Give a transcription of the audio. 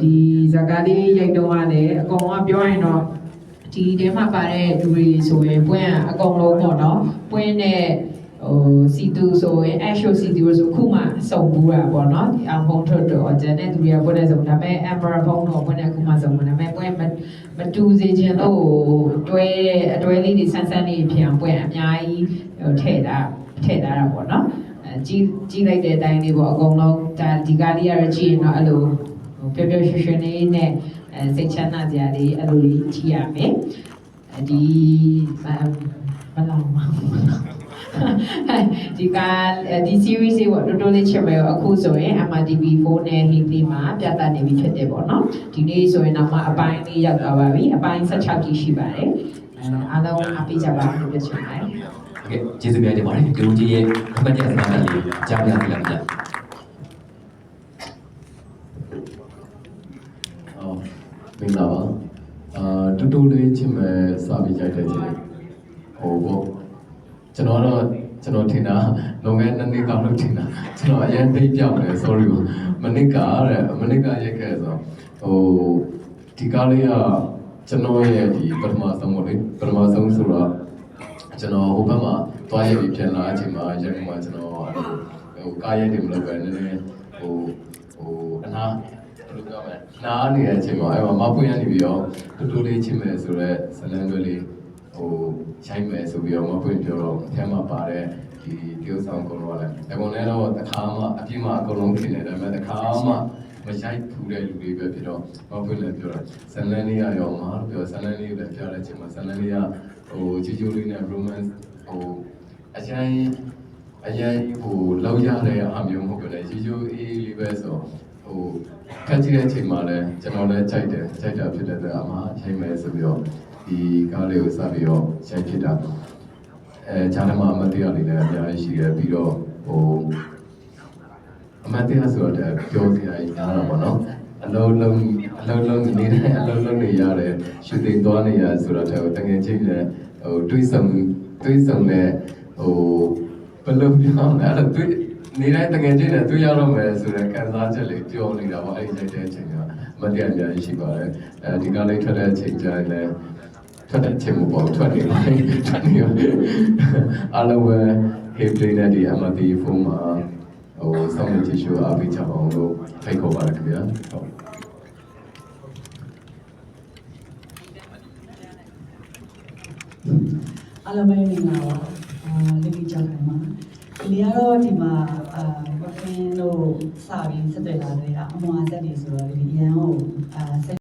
ဒီဇာကားလေးရိုက်တော့ကလည်းအကောင်ကပြောရင်တော့ဒီထဲမှာပါတဲ့လူတွေဆိုရင်ပွင့်ကအကောင်လုံးပေါ့နော်ပွင့်တဲ့ဟိုစီတူဆိုရင် actual စီတူဆိုခုမှစုံဘူးတာပေါ့နော်ဒီအောင်ဖုန်းထွက်တော့ကျန်တဲ့သူတွေကပွင့်တဲ့စုံဒါပေမဲ့ Amber ဖုန်းတော့ပွင့်တဲ့ခုမှစုံမှာဒါပေမဲ့ပွင့်မမတူစေခြင်းလို့တွဲအတွဲလေးတွေဆန်းဆန်းလေးဖြစ်အောင်ပွင့်အများကြီးဟိုထည့်တာထည့်ထားတာပေါ့နော်အဲကြီးကြီးလိုက်တဲ့အတိုင်းလေးပေါ့အကုန်လုံးဒါဒီကားလေးကတော့ကြည့်ရင်တော့အဲ့လိုဟို ပျော်ပျော်ရွှင်ရွှင်လေးနဲ့စိတ်ချမ်းသာစရာလေးအဲ့လိုလေးကြည့်ရမယ်ဒီဘလောင်ဒီကဒီ series တွေပေါ့တော်တော်လေးချစ်မယ်အခုဆိုရင် MRTV4 နဲ့ Hindi မှာပြသနေပြီဖြစ်တယ်ပေါ့နော်ဒီနေ့ဆိုရင်တော့မှအပိုင်းလေးရောက်သွားပါပြီအပိုင်း16ကြီးရှိပါတယ်အားလုံးအားပေးကြပါလို့ပြောချင်ပါတယ်ဟုတ်ကဲ့ကျေးဇူးများတင်ပါတယ်ဒီလိုကြီးရဲ့အမှတ်ချက်စကားလေးကြားပြသလိုက်ကြ မင်္ဂလာပါအာတူတူလေးချင်းမဲ့စာပြီးကြိုက်တဲ့ချင်းဟိုပေါ့ကျွန်တော်တော့ကျွန်တော်ထင်တာလွန်ခဲ့တဲ့နှစ်ကောင်းလို့ထင်တာကျွန်တော်အရင်သိပြောင်းတယ် sorry ပါမနစ်ကတဲ့မနစ်ကရက်ခဲ့ဆိုဟိုဒီကားလေးကကျွန်တော်ရဲ့ဒီပထမဆုံးပေါ့လေပထမဆုံးဆိုတော့ကျွန်တော်ဟိုဘက်မှာတွားရပြီးပြန်လာအချိန်မှာရက်မှာကျွန်တော်အဲ့လိုဟိုကားရိုက်တယ်မလုပ်ပဲနည်းနည်းဟိုဟိုအနာ ဘယ်လိုပြောမလဲနားနေတဲ့အချိန်မှာအဲ့မှာမပွင့်ရနေပြီးတော့တူတူလေးချင်းမဲ့ဆိုတော့ဇလန်တွေလေးဟိုရိုက်မယ်ဆိုပြီးတော့မပွင့်ပြောတော့အထက်မှာပါတဲ့ဒီတရုပ်ဆောင်ကုန်တော့လည်းအကုန်လည်းတော့တစ်ခါမှအပြစ်မှအကုန်လုံးခင်နေတယ်ဒါပေမဲ့တစ်ခါမှမရိုက်ထူတဲ့လူတွေပဲဖြစ်တော့မပွင့်လည်းပြောတော့ဇလန်လေးရရောမှာပြောဇလန်လေးကိုလည်းပြောတဲ့အချိန်မှာဇလန်လေးကဟိုချီချူလေးနဲ့ romance ဟိုအရင်အရင်ဟိုလောက်ရတဲ့အမျိုးမဟုတ်ဘူးလေချီချူအေးလေးပဲဆိုဟို ခက်ကြည့်တဲ့အချိန်မှာလည်းကျွန်တော်လည်းကြိုက်တယ်ကြိုက်တာဖြစ်တဲ့အတွက်အမှရိုက်မယ်ဆိုပြီးတော့ဒီကားလေးကိုစပြီးတော့ရိုက်ဖြစ်တာအဲဂျာနမအမတ်တရားလေးလည်းအများကြီးရှိတယ်ပြီးတော့ဟိုအမတ်တရားဆိုတော့ပြောစရာကြီးများတာပေါ့နော်အလုံးလုံးအလုံးလုံးနေတဲ့အလုံးလုံးနေရတယ်ရှူတင်သွားနေရဆိုတော့တကယ်ချင်းလည်းဟိုတွေးဆုံတွေးဆုံတဲ့ဟိုဘယ်လိုပြောလဲအဲ့ဒါတွေး နေတိုင်းတကယ်ချင်းလည်းတွေးရတော့မယ်ဆိုတဲ့ခံစားချက်လေးပြောနေတာပေါ့အဲ့ဒီရိုက်တဲ့အချိန်ကမတရားအများကြီးရှိပါတယ်အဲဒီကလေးထွက်တဲ့အချိန်ကျရင်လည်းထွက်တဲ့အချိန်မပေါ့ထွက်နေပါထွက်နေပါအားလုံးပဲ hey play နဲ့ဒီ MRT ဖုန်းမှာဟိုစောင့်နေကြည့်ရှုအားပေးကြပါအောင်လို့ဖိတ်ခေါ်ပါတယ်ခင်ဗျာဟုတ်အားလုံးပဲမင်္ဂလာပါအာလက်ပြီးကြောက်တယ်မှာ ဒီနေ့ကတော့ဒီမှာအာဘဖင်းတို့စပြီးဆက်သွယ်လာတဲ့အမွာဆက်နေဆိုတော့ဒီရန်ကိုအာ